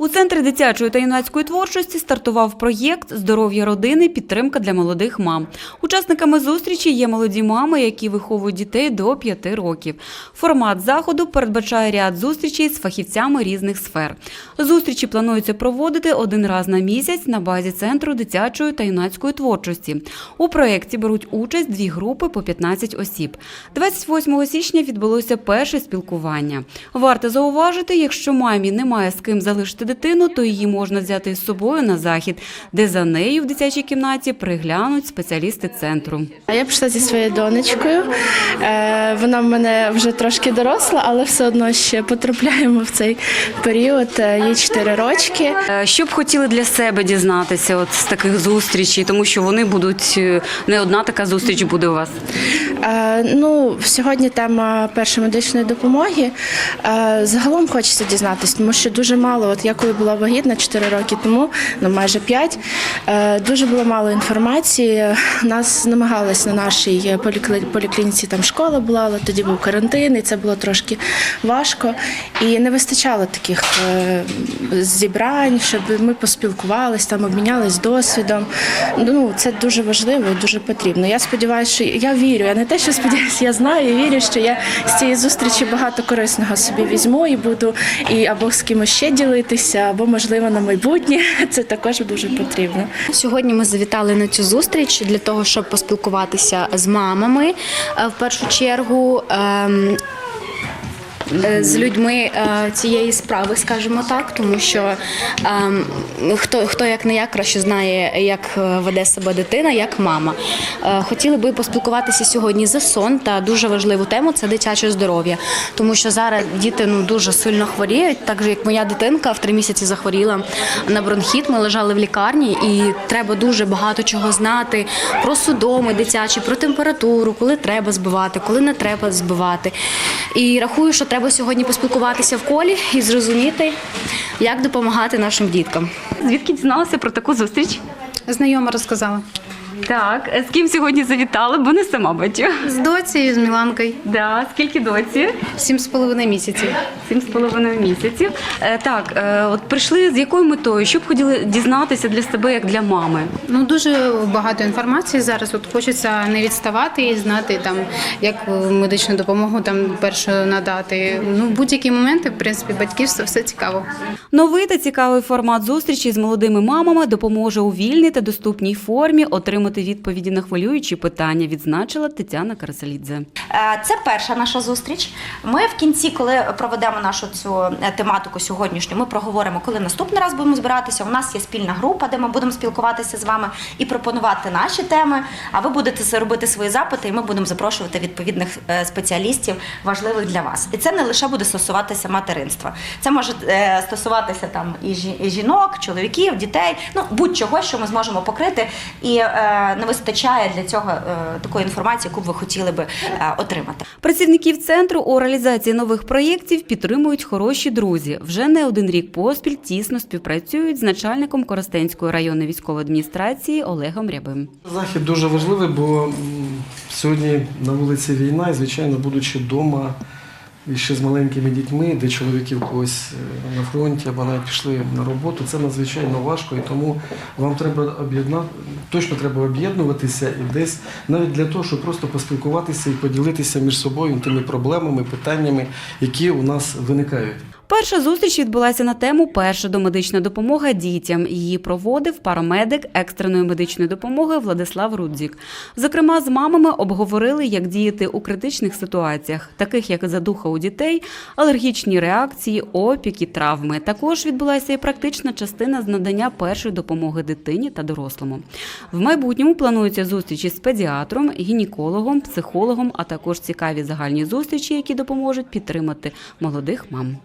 У центрі дитячої та юнацької творчості стартував проєкт Здоров'я родини. Підтримка для молодих мам. Учасниками зустрічі є молоді мами, які виховують дітей до 5 років. Формат заходу передбачає ряд зустрічей з фахівцями різних сфер. Зустрічі планується проводити один раз на місяць на базі центру дитячої та юнацької творчості. У проєкті беруть участь дві групи по 15 осіб. 28 січня відбулося перше спілкування. Варто зауважити, якщо мамі немає з ким залишити дитину, то її можна взяти з собою на захід, де за нею в дитячій кімнаті приглянуть спеціалісти центру. Я пішла зі своєю донечкою. Е, Вона в мене вже трошки доросла, але все одно ще потрапляємо в цей період. Е, Їй 4 рочки. Е, Що б хотіли для себе дізнатися от з таких зустрічей, тому що вони будуть не одна така зустріч буде у вас. Ну, сьогодні тема першої медичної допомоги. Загалом хочеться дізнатися, тому що дуже мало. От я коли була вагітна 4 роки тому, ну майже 5, е, дуже було мало інформації. Нас намагались на нашій полікли- поліклініці, там школа була, але тоді був карантин, і це було трошки важко. І не вистачало таких е, зібрань, щоб ми поспілкувалися, там обмінялись досвідом. Ну це дуже важливо і дуже потрібно. Я сподіваюся, що я вірю. Я не те, що сподіваюся, я знаю і вірю, що я з цієї зустрічі багато корисного собі візьму і буду і або з кимось ще ділитися, або можливо на майбутнє. Це також дуже потрібно. Сьогодні ми завітали на цю зустріч для того, щоб поспілкуватися з мамами е, в першу чергу. З людьми е, цієї справи, скажімо так, тому що ем, хто, хто як не я краще знає, як е, веде себе дитина, як мама. Е, хотіли би поспілкуватися сьогодні за сон та дуже важливу тему це дитяче здоров'я, тому що зараз діти ну дуже сильно хворіють, так же як моя дитинка в три місяці захворіла на бронхіт. Ми лежали в лікарні, і треба дуже багато чого знати про судоми дитячі, про температуру, коли треба збивати, коли не треба збивати. І рахую, що треба сьогодні поспілкуватися в колі і зрозуміти, як допомагати нашим діткам. Звідки дізналася про таку зустріч? Знайома розказала. Так, з ким сьогодні завітали, бо не сама бачу. З доцією, з Міланкою. Да, скільки доці? Сім з половиною місяців. Сім з половиною місяців. Е, так, е, от прийшли з якою метою? Що б хотіли дізнатися для себе, як для мами? Ну дуже багато інформації зараз. От хочеться не відставати і знати там, як медичну допомогу там першу надати. Ну, будь-які моменти, в принципі, батьківство все цікаво. Новий та цікавий формат зустрічі з молодими мамами допоможе у вільній та доступній формі отримати відповіді на хвилюючі питання, відзначила Тетяна Караселідзе. Е, Це перша наша зустріч. Ми в кінці, коли проведемо нашу цю е, тематику сьогоднішню, ми проговоримо, коли наступний раз будемо збиратися. У нас є спільна група, де ми будемо спілкуватися з вами і пропонувати наші теми. А ви будете робити свої запити, і ми будемо запрошувати відповідних е, спеціалістів, важливих для вас. І це не лише буде стосуватися материнства. Це може стосуватися там і жі- і жінок, чоловіків, дітей, ну будь-чого, що ми зможемо покрити, і не вистачає для цього е, такої інформації, яку б ви хотіли би е, отримати. Працівників центру у реалізації нових проєктів підтримують хороші друзі. Вже не один рік поспіль тісно співпрацюють з начальником Коростенської районної військової адміністрації Олегом Рябим. Захід дуже важливий, бо сьогодні на вулиці війна, і звичайно, будучи вдома і ще з маленькими дітьми, де чоловіки в когось е, на фронті або навіть пішли на роботу, це надзвичайно важко, і тому вам треба об'єднати, точно треба об'єднуватися і десь навіть для того, щоб просто поспілкуватися і поділитися між собою тими проблемами, питаннями, які у нас виникають. Перша зустріч відбулася на тему Перша домедична допомога дітям. Її проводив парамедик екстреної медичної допомоги Владислав Рудзік. Зокрема, з мамами обговорили, як діяти у критичних ситуаціях, таких як задуха у дітей, алергічні реакції, опіки, травми. Також відбулася і практична частина з надання першої допомоги дитині та дорослому. В майбутньому плануються зустрічі з педіатром, гінекологом, психологом, а також цікаві загальні зустрічі, які допоможуть підтримати молодих мам.